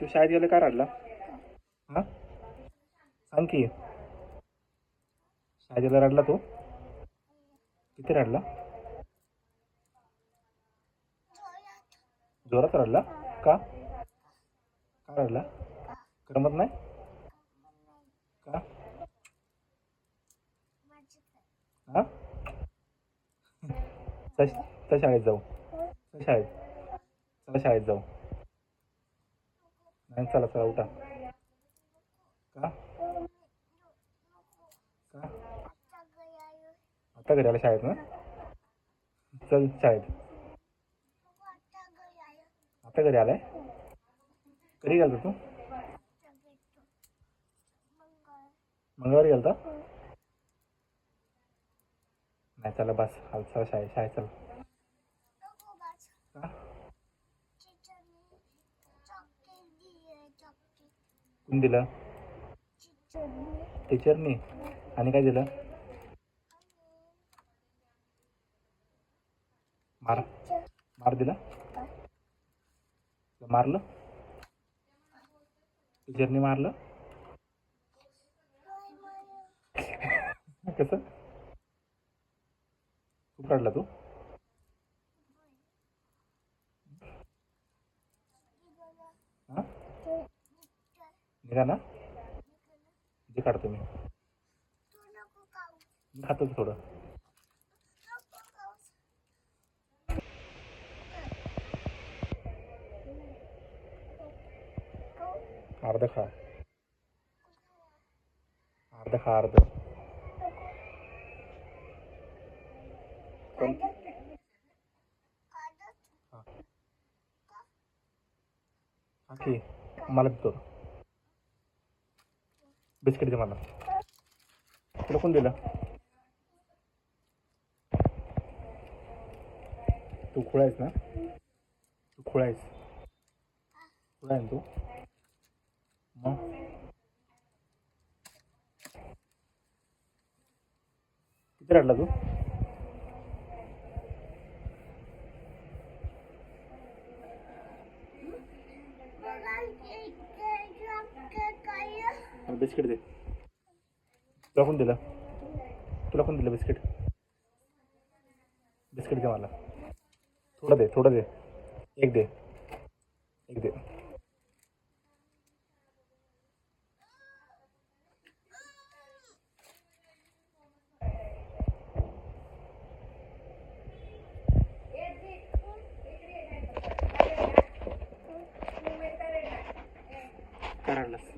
तू शाळेत गेले का रडला? हां? सांग की. शाळेत गेला रडला तू? किती रडला? जोरात रडला? का? का रडला? करमत नाही? का? हां? चल शाळेत जाऊ. शाळेत. चला शाळेत जाऊ. चला चला उठा. का? आता घरी आला शाळेत ना? चल शाळेत. आता घरी आलाय? कधी गेलता तू? मंगळवारी गेलता? नाही चला बस. हाल चला शाळेत शाळेत चला. कोण दिलं? टीचरनी? आणि काय दिलं? मार. मार दिला? मारलं? टीचरनी मारलं? कसं? खूप काढला तू हां निघा ना जे काढतो मी. मी खातो की थोडं. अर्ध खा. अर्ध खा अर्ध. कोण? हा. हा की मला देतो. बिस्किट दे मला. तुला कोण दिलं. तू खुळायस आहेस ना? तू खुळायस आहेस. खुळा आहे ना तू? मग? किती रडला तू मला बिस्किट दे. तुला कोण दिलं तुला कोण दिलं बिस्किट? बिस्किट दे मला. थोडं दे थोडं दे. एक दे. एक दे. काय